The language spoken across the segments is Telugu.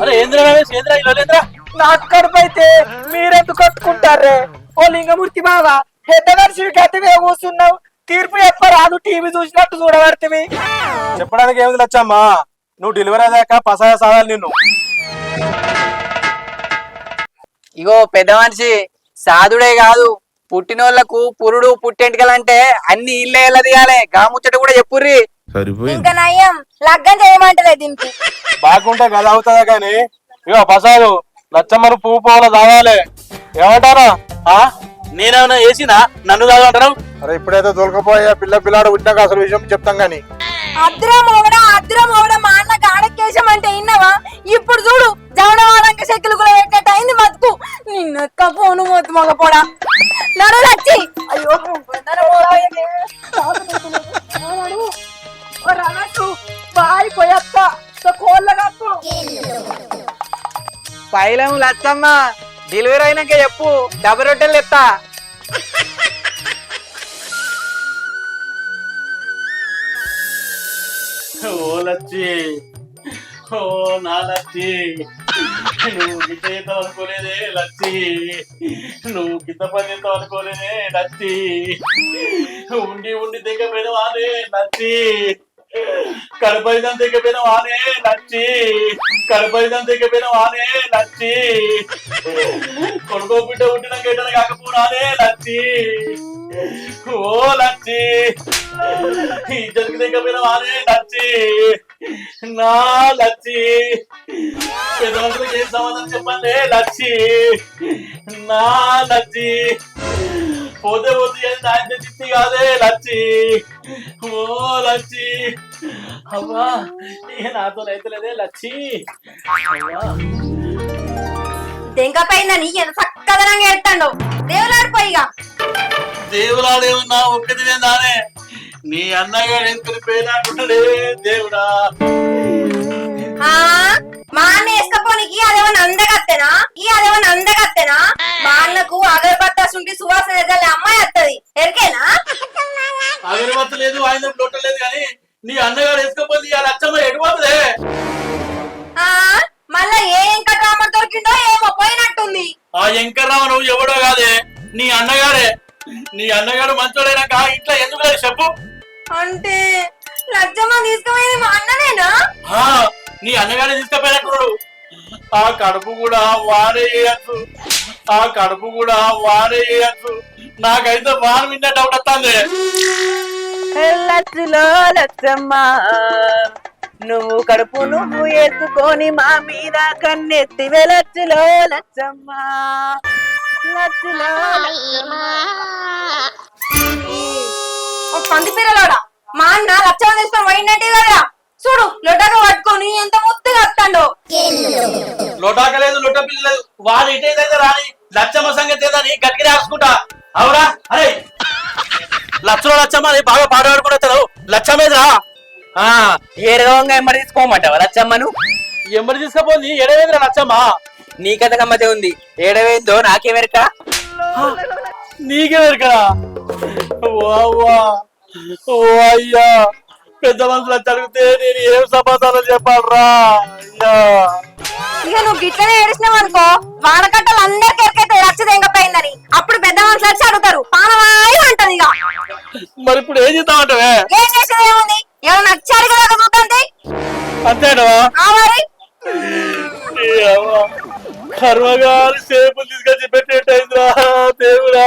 అరే ఏంద్రా ఏంద్రా ఇలా నాకు మీరెందుకు కట్టుకుంటారే ఓ లింగమూర్తి బావ పెద్ద మనిషివి గతి మీద కూర్చున్నావు. తీర్పు చెప్పరాదు టీవీ చూసినట్టు చూడబడుతుంది చెప్పడానికి ఏమిది లచ్చమ్మా? నువ్వు డెలివరీ అయ్యాక పసాయ సాగాలి నిన్ను. ఇగో పెద్ద మనిషి సాధుడే కాదు. పుట్టినోళ్ళకు పురుడు పుట్టెంటికలంటే అన్ని ఇల్లే ఎలా తీయాలి గాముచ్చట కూడా చెప్పుర్రి. సరిపోయింది. ఇంకా నయ్యం లగ్గం చేయమంటలే దీనికి. బాగుంటే గది అవుతుందా కానీ? ఇగో ప్రసాదు లచ్చమ్మను పువ్వు పువ్వులో తాగాలి ఏమంటారా? ఆ? నేనేమన్నా వేసినా నన్ను తాగంటారు అరే ఇప్పుడైతే దొరకపోయా పిల్ల పిల్లాడు పుట్టినాక అసలు విషయం చెప్తాం గాని అద్దురా మొగడా అద్దురా మొగడా మా అన్న గాడకేశం అంటే ఇన్నవా? ఇప్పుడు చూడు జవడవాడంక చెక్కులు కూడా పెట్టినట్టు అయింది బతుకు. నిన్నక్క ఫోను మోతు మగ పోడా. నడు లచ్చి. అయ్యో. పైలం లచ్చమ్మ డెలివరీ అయినాక చెప్పు డబ్బు రొట్టెలు ఎత్తా ఓ లచ్చి ఓ నా లచ్చి నువ్వు గిట్ట చేద్దాం అనుకోలేదే లచ్చి నువ్వు కింద పని చేద్దాం అనుకోలేదే లచ్చి ఉండి ఉండి దిగబెడవాలే లచ్చి. కడపైదం దిగపోయిన వానే లచ్చి కడపైదం దిగపోయిన వానే లచ్చి కొడుకో బిడ్డ పుట్టిన గేటన కాకపోనానే లచ్చి ఓ లచ్చి ఇద్దరికి దిగపోయిన వానే లచ్చి నా లచ్చి పెద్దలందరికి ఏం సమాధానం చెప్పండి లచ్చి నా లచ్చి పోతే పోతే నాయన చిత్తి కాదే లచ్చి. ఓ లచ్చి. అవ్వా ఇక నాతో రైతులేదే లచ్చి. దెంకపోయిందని ఎంత చక్కదనంగా ఎత్తాడు దేవులాడిపోయిగా. దేవులాడేమన్నా ఒక్కదినే నానే నీ అన్నగా ఎత్తుని పేనాడుండడే దేవుడా. మా అన్న వేసుకపోనికి అదేమన్నా అందగత్తెనా? ఈ అదేమన్నా అందగత్తెనా? మా అన్నకు అగరబత్త సుంటి సువాసన ఎరికేనా? అగరబత్త లేదు ఆయన లొట్టలేదు కానీ నీ అన్నగారు వేసుకోపోతే ఆ లచ్చమ్మ ఎటుపోతుందే ఆ మళ్ళా ఏ వెంకట్రామ దొరికిండో ఏమో పోయినట్టుంది. ఆ ఎంకర్రావు నువ్వు ఎవడో కాదే నీ అన్నగారే. నీ అన్నగారు మంచోడైనాక ఇట్లా ఎందుకు లేదు చెప్పు. అంటే లజ్జమ్మ తీసుకుపోయింది మా అన్ననేనా? ఆ, నీ అన్నగారు తీసుకుపోయినట్టున్నాడు. ఆ కడుపు కూడా వారే చేయచ్చు ఆ కడుపు కూడా వారే చేయచ్చు నాకైతే వాన విన్న డౌట్ వస్తుంది. లచ్చులో లచ్చమ్మ నువ్వు కడుపు నువ్వు ఎత్తుకొని మా మీద కన్నెత్తి వెలచ్చులో లచ్చమ్మ. లచ్చులో పంది పిల్లలోడా? మా అన్న లచ్చమ్మ తీసుకొని పోయినట్టే కదా. చూడు లొటగా పట్టుకొని ఎంత ముద్దుగా వస్తాడో. లొటాకలేదు లొట్ట పిల్లలేదు వాడు ఇటైతే రాని లచ్చమ్మ సంగతి ఏదని గట్టిగా రాసుకుంటా. అవునా అరే! లచ్చలో లచ్చమ్మ అని బాగా పాడబడుకుంటారు లచ్చమేదిరా ఆ. ఏరవంగా ఎంబడి తీసుకోమంటావా లచ్చమ్మను? ఎంబడి తీసుకపోయింది ఎడవేంద్ర లచ్చమ్మ? నీ కథ గమ్మతే ఉంది. ఏడవేందో నీకే కదా వావ్వా. ఓ అయ్యా పెద్ద మనుషులు అడిగితే నేను ఏం సమాధానం చెప్పాలరా? అయ్యా. ఇక నువ్వు గిట్లనే ఏడిసినావు అనుకో వానకట్టలు అందరికి ఎరకైతే రచ్చ తెంగపోయిందని. అప్పుడు పెద్ద మనుషులు వచ్చి అడుగుతారు పానవాయి అంటది ఇక. మరి ఇప్పుడు ఏం చేద్దామంటే ఏం చేసేది ఏముంది? ఎవరు నచ్చారు కదా చూద్దాంతే అంతేనా మరి. కర్మగారి సేపులు తీసుకొచ్చి దేవుడా.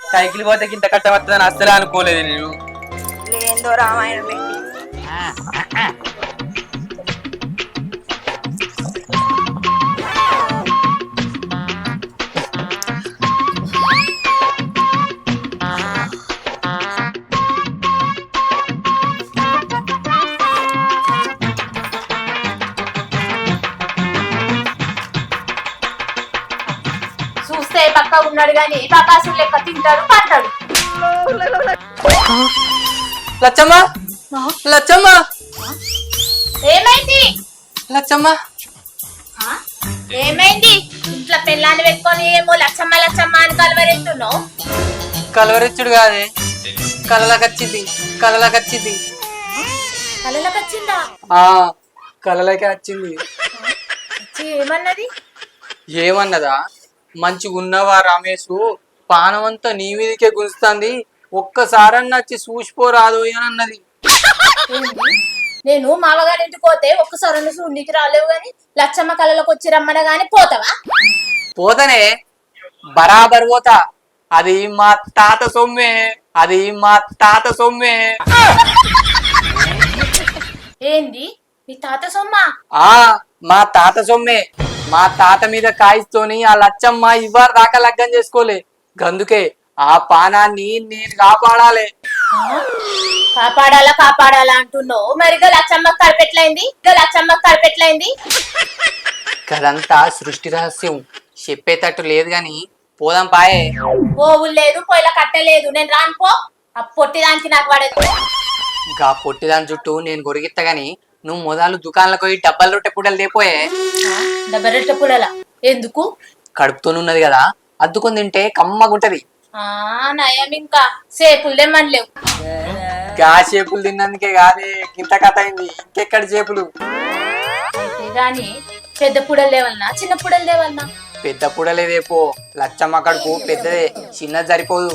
సైకిల్ పోతే ఇంత కట్టవస్తుందని అస్సలే అనుకోలేదు నేను. లేదో రామాయణం చూస్తే పక్క ఉన్నాడు గాని బకాసులు లెక్క తింటాడు పట్టాడు లచ్చమ్మ? లచ్చమ్మ? ఏమైంది? లచ్చమ్మ? ఏమైంది? ఇంట్లో పిల్లాన్ని పెట్టుకొని ఏమో లచ్చమ్మ లచ్చమ్మ అని కలవరెత్తున్నావు. కలవరిచ్చుడు కాదే. కలలకచ్చింది. కలలకచ్చింది. ఆ కలలకే వచ్చింది. ఏమన్నది? ఏమన్నదా? మంచిగా ఉన్నవా రమేష్ పానమంతా నీ మీదకే గుంజుతుంది. ఒక్కసారన్నా వచ్చి చూసిపోరాదు అని అన్నది? నేను మామగారింటికి పోతే ఒక్కసారి చూడనికి రాలేవు గాని లచ్చమ్మ కళలోకి వచ్చి రమ్మన గాని పోతావా? పోతనే. బరాబర్ పోతా. అది మా తాత సొమ్మే. అది మా తాత సొమ్మే. ఏంది? మీ తాత సొమ్మ? ఆ మా తాత సొమ్మే. మా తాత మీద కాయిస్తోని ఆ లచ్చమ్మ ఇవ్వరు దాకా లగ్గం చేసుకోలే. గందుకే ఆ పానాన్ని నేను కాపాడాలి. కాపాడాలా కాపాడాలా అంటున్నావు? మరి లచ్చమ్మ కడపెట్లైంది గా లచ్చమ్మ కడపెట్లైంది కదంతా సృష్టి రహస్యం. చెప్పేటట్టు లేదు గాని పోదాం పాయే. పోవులు లేదు పొయ్యిల కట్టలేదు నేను రాను పో. ఆ పొట్టిదానికి నాకు పడదు. గా పొట్టిదాని చుట్టూ నేను గొరిగిత్తా గాని నువ్వు మొదలు దుకాణంలోకి పోయి డబ్బల రొట్టె పుట్టలు లేపోయే డబ్బరెట్ట పుల్లల ఎందుకు? కడుపుతోనున్నది కదా అద్దుకొని తింటే కమ్మగుంటది ఆ నయం ఇంకా. సేపులు తెమ్మనిలేవు. గా చేపులు తిన్నందుకే కాదే గింత కథ అయింది. ఇంకెక్కడ చేపులు? అయితే గాని పెద్ద పుడలు లేవన్నా చిన్న పుడలు లేవన్నా పెద్ద పుడలేదేపో లచ్చమ్మ కడుపు పెద్దదే. చిన్నది సరిపోదు.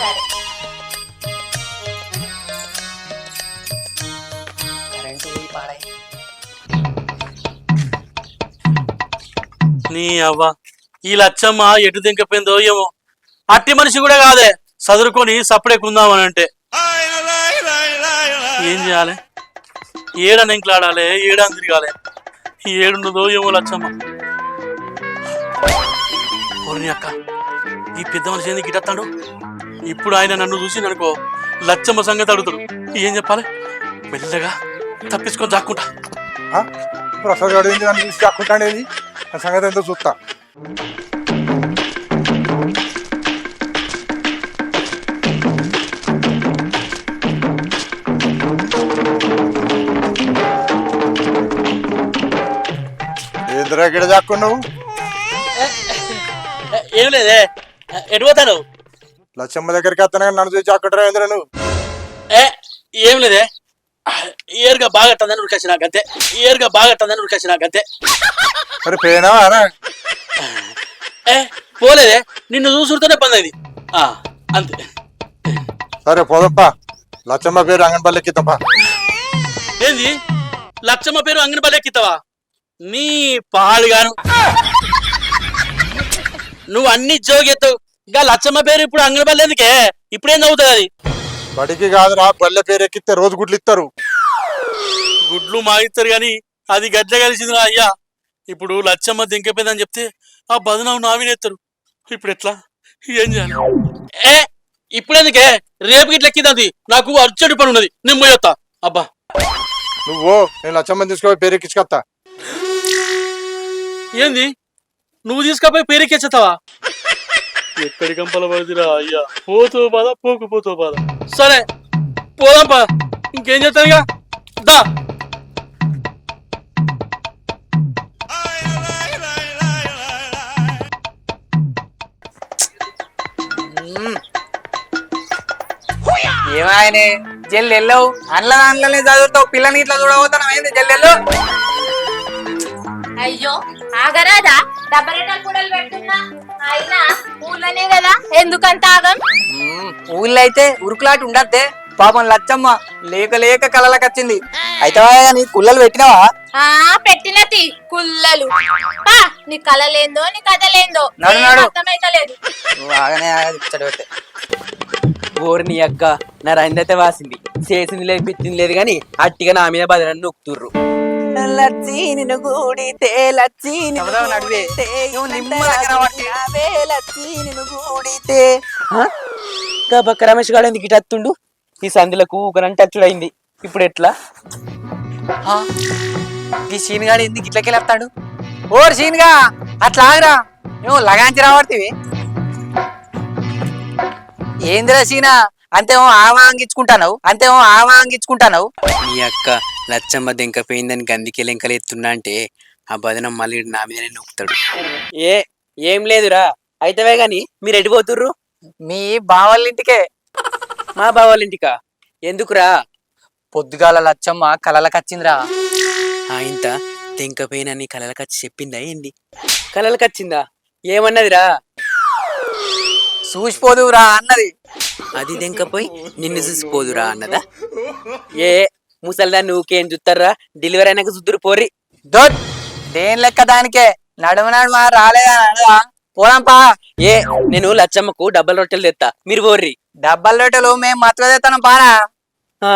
సరే. నీ అవ్వ. ఈ లచ్చమ్మ ఎటు దింకపోయిందో ఏమో. అట్టి మనిషి కూడా కాదే. చదువుకొని సప్పుడేకుందామని అంటే. ఏం చేయాలి? ఏడని ఇంకలాడాలి ఏడని తిరగాలి ఏడున్నదో ఏమో లచ్చమ్మ. ఓర్ని అక్క ఈ పెద్ద మనిషి ఏంది గిటత్తాడు ఇప్పుడు ఆయన నన్ను చూసి అనుకో లచ్చమ్మ సంగతి అడుగుతాడు. ఏం చెప్పాలి? మెల్లగా తప్పించుకొని దాక్కుంటా ప్రసాద్ అడిగింది నన్ను చూసి ఆ సంగతి ఎంతో చూస్తా. ఏంద్రా గిడ దాక్కున్నావు? ఏ- లేదే. ఎటు పోతాను? లచ్చమ్మ దగ్గరికి వస్తానే నన్ను చూసి అక్కడ నువ్వు? ఏ ఏం లేదే. ఏరుగా బాగా టందని ఉరికేసి నాకు అంతే ఏరుగా బాగా టందని ఉరికేసి నాకు అంతే మరి పోయినావా రా? ఏ పోలేదే. నిన్ను చూసుడుతోనే పని అయింది. ఆ, అంతే. సరే పోదప్పా. లచ్చమ్మ పేరు అంగన్పల్లి ఎక్కిద్దాంపా. ఏంది? లచ్చమ్మ పేరు అంగనపల్లి ఎక్కిస్తావా నీ పాడుగాను. నువ్వు అన్ని జోగెత్తావు ఇంకా లచ్చమ్మ పేరు ఇప్పుడు అంగనపల్లి ఎందుకే? ఇప్పుడేం అవుతుంది అది? బడికి కాదురా బల్లె పేరు ఎక్కిస్తే రోజు గుడ్లు ఇస్తారు గుడ్లు మాగిస్తారు గాని అది గడ్డ కలిసింది రా అయ్యా. ఇప్పుడు లచ్చమ్మ దింకపోయిందని చెప్తే ఆ బదనావు నావినేస్తారు ఇప్పుడు ఎట్లా? ఏం చేయాలి? ఏ ఇప్పుడెందుకే? రేపు గిట్ల ఎక్కింది నాకు అర్జెంట్ పని ఉన్నది. నేను పోయొత్తా అబ్బా. నువ్వు నేను లచ్చమ్మని తీసుకొని పేరు ఎక్కించుకొస్తా ఏంది? నువ్వు తీసుకపోయి పేరెక్కెచ్చుతావా ఎక్కడి కంపల పడిదిరా అయ్యా? పోతో బాధ పోకపోతో బాధ. సరే పోదాం పా ఇంకేం చేస్తాను ఇక దా ఏమాయనే జల్లు వెళ్ళవు అండ్ల దాంట్లోనే చదువుతావు. పిల్లని ఇట్లా చూడబోతాను ఏంది జల్లు వెళ్ళు అయ్యో ఆగరాదా? డబ్బరెట్టలు పుడలు పెడుతున్నా. అయినా ఊళ్ళనే కదా. ఎందుకంత ఆగం? మ్మ్, ఊళ్ళో అయితే ఉరుకులాట ఉండద్దే. పాపం లచ్చమ్మ లేక లేక కలలకు వచ్చింది అయితే కానీ కుల్లలు పెట్టినావా? ఆ పెట్టినతి కుల్లలు పా నీ కళ లేందో నీ కథ లేందో నడు, నడు. అర్థమైతలేదు. ఇచ్చట పెట్టే. ఓర్ని అక్క నా రైందైతే వాసింది. చేసింది లేదు పిచ్చింది లేదు కానీ అట్టిగా నా మీద బదిలని నొక్కుతుర్రు. లచ్చి నిన్ను గూడితే లచ్చి నిన్ను ఎవరో నడివే. గూడితే, నువ్వు నిమ్మలంగా రావట్టి. అవే లచ్చి నిన్ను గూడితే హ? గా బక్క రమేష్ గాడు ఎందుకు ఇటత్తుండు ఈ సందులకు ఊకనంటే అచ్చుడైంది. ఇప్పుడు ఎట్లా? ఈ సీన్గాడు ఎందుకు ఇట్లకి వెళ్తాడు ఓర్ సీన్గా అట్లా ఆగరా. నువ్వు లగాంచి రావడివి ఏందిరా సీనా? అంతేమో ఆమా అంగించుకుంటావు అంతేమో ఆమా అంగించుకుంటావు నీ అక్క లచ్చమ్మ దెంకపోయిందని గందికి లెంకలు ఎత్తున్నా అంటే ఆ బదనం మళ్ళీ నా మీదనే నొక్కుతాడు ఏ ఏం లేదురా అయితేవే గాని మీరు ఎటు పోతుర్రు? మీ బావళ్ళ ఇంటికే మా బావాళ్ళ ఇంటికా ఎందుకురా? పొద్దుగాల లచ్చమ్మ కలలకు వచ్చిందిరా ఆయంత తెంకపోయినని కలలకచ్చి చెప్పిందా ఏంది? కలలకు వచ్చిందా ఏమన్నదిరా? చూసిపోదువురా అన్నది. అది తెంకపోయి నిన్ను చూసిపోదురా అన్నదా? ఏ ముసల్దాన్ని ఊకేం చూస్తారా డెలివరీ అయినాక చూద్దరు పోరి. దొడ్ దేని లెక్క దానికే? నడుము నడుమ రాలేదా అనగా పోదాంపా ఏ నేను లచ్చమ్మకు డబ్బల్ రొట్టెలు తెత్తా. మీరు పోర్రి. డబ్బల్ రొట్టెలు మేము మతువ తెస్తానం పానా ఆ,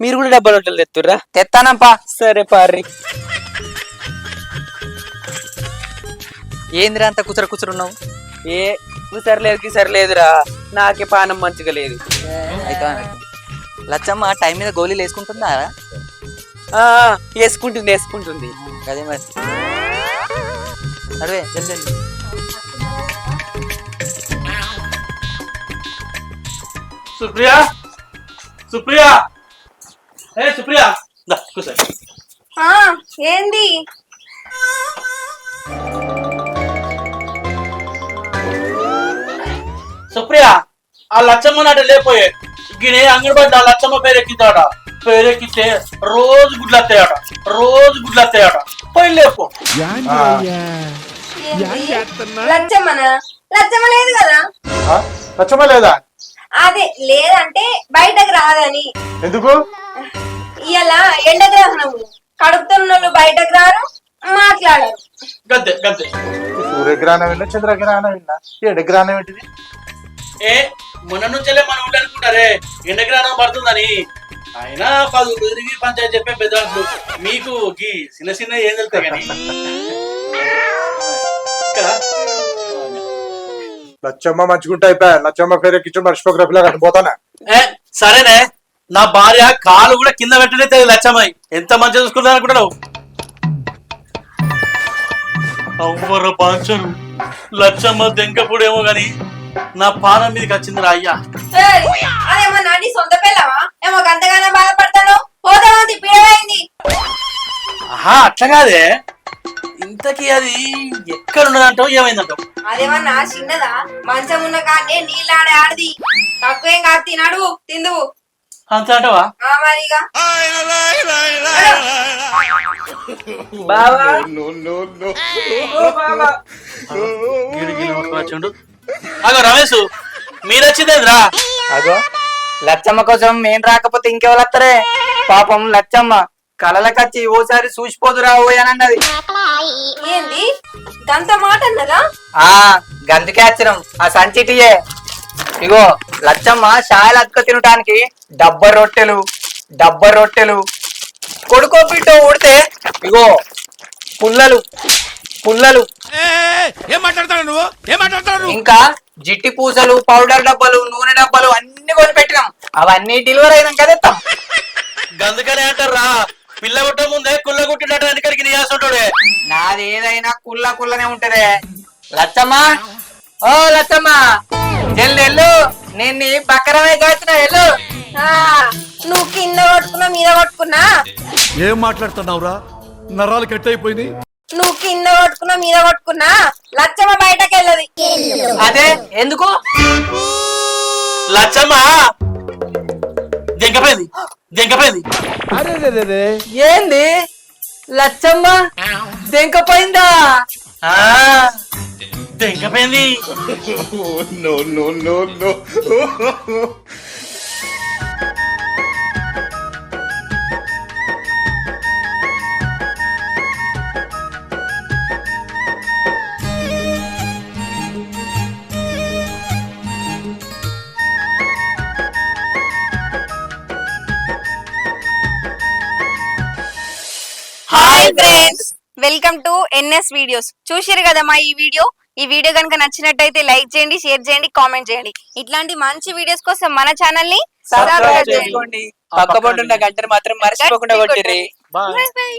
మీరు కూడా డబ్బల్ రొట్టెలు తెత్తుర్రా? తెత్తానంపా సరే పార్రి. ఏందిరా అంత కుచర కుచరున్నావు ఏ సరిలేదు కి సరిలేదురా. నాకే పానం మంచిగా లేదు. అయితే లచ్చమ్మ టైం మీద గోళీలు వేసుకుంటుందా ఆ వేసుకుంటుంది వేసుకుంటుంది. అదే మరి. అరే జల్ది సుప్రియ? సుప్రియ? ఏ సుప్రియ? కూర్చో. ఏంది? సుప్రియ ఆ లచ్చమ్మ నాట లేపోయే. గినే అంగన్వాడి ఆ లచ్చమ్మ పేరు ఎక్కిందాట పేరు ఎక్కితే రోజు గుడ్లు వస్తాయట రోజు గుడ్లు వస్తాయట పోయి లేపు లచ్చమ్మన? లచ్చమ్మ లేదు కదా? లచ్చమ్మ లేదా? అదే లేదంటే బయటకు రాదని. ఎందుకు? ఇలా ఎండగ్రహణము కడుపుతున్న బయటకు రారు మాట్లాడరు. గద్దే గద్దే సూర్యగ్రహణం విన్నా చంద్రగ్రహణం విన్నా. ఏడగ్రహణం ఏంటిది? ఏ మొన్న నుంచెలే మనం ఉండి అనుకుంటారే ఎండగ్రహణం పడుతుందని. అయినా పది తిరిగి పంచాయతీ చెప్పే పెద్దలు మీకు గీ చిన్న చిన్న ఏం తెలుస్తాయి కానీ. లచ్చమ్మ మంచుకుంటే అయిపోయా? లచ్చమ్మ పేరు ఎక్కించి మర్చిపోగ్రఫీలో కట్టిపోతానా ఏ సరేనే. నా భార్య కాలు కూడా కింద పెట్టడే తెలియదు లచ్చమ్మాయి ఎంత మంచిగా చూసుకుంటా అనుకుంటావు అవ్వర పాంచను లచ్చమ్మ దెంకపుడేమో గాని నా పానం మీదకి వచ్చిందిరా అయ్యా. ఏయ్, అదేమో నాని సొంత పిల్లవా? ఏమో గంతగానో బాధపడతాను. పోతావా పిల్లవైంది ఆహా అట్లా కాదే. ఇంతకీ అది ఎక్కడ ఉన్నదంటావు ఏమైందంటావు అదేమన్నా చిన్నదా? మంచం ఉన్న కాడే నీళ్ళాడే ఆడది. తక్కువేం కాదు తినడు తిందువు. అగో రమేష్ మీరు వచ్చిందేంద్రా అగో లచ్చమ్మ కోసం మేం రాకపోతే ఇంకెవరు వస్తారే? పాపం లచ్చమ్మ కలలకచ్చి ఓసారి చూసిపోదురా ఓయనన్నది ఏంది? గంత మాట అన్నదా? ఆ వచ్చినాం ఆ సంచిటియే. ఇగో లచ్చమ్మ షాయలు అతుక తినటానికి డబ్బ రొట్టెలు డబ్బ రొట్టెలు. కొడుకో పిట్టో ఉడితే ఇగో పుల్లలు పుల్లలు. ఇంకా జిట్టి పూసలు పౌడర్ డబ్బాలు నూనె డబ్బాలు అన్ని కొని పెట్టినాం. అవన్నీ డెలివరీ అయినాక తెస్తాం గందుకనే అంటారా పిల్ల కొట్ట ముందే కుల్ల కొట్టినట్టు వెనకడికి నీయాసుంటాడే నాది ఏదైనా కుల్ల కుల్లనే ఉంటదే. లచ్చమ్మ ఓ లచ్చమ్మ ఎల్లు ఎల్లు నేను నీ బక్కరమే కాచిన ఎల్లు ఆ, నువ్వు కింద కొట్టుకున్నా మీద కొట్టుకున్నా ఏం మాట్లాడుతున్నావురా? నరాలు కట్ అయిపోయినాయి నువ్వు కింద కొట్టుకున్నా మీద కొట్టుకున్నా లచ్చమ్మ బయటకు వెళ్ళదు అదే ఎందుకు? లచ్చమ్మ! దెంకపోయింది దెంకపోయింది ఏంది? లచ్చమ్మ దెంకపోయిందా ఆ దెంకపోయింది hi friends welcome to NS videos చూసారు కదా మా ఈ వీడియో ఈ వీడియో కనుక నచ్చినట్టయితే లైక్ చేయండి షేర్ చేయండి కామెంట్ చేయండి. ఇట్లాంటి మంచి వీడియోస్ కోసం మన ఛానల్ని సబ్స్క్రైబ్ చేసుకోండి. పక్క ఉన్న గంటను మాత్రం మర్చిపోకుండా కొట్టిర్రి. బాయ్.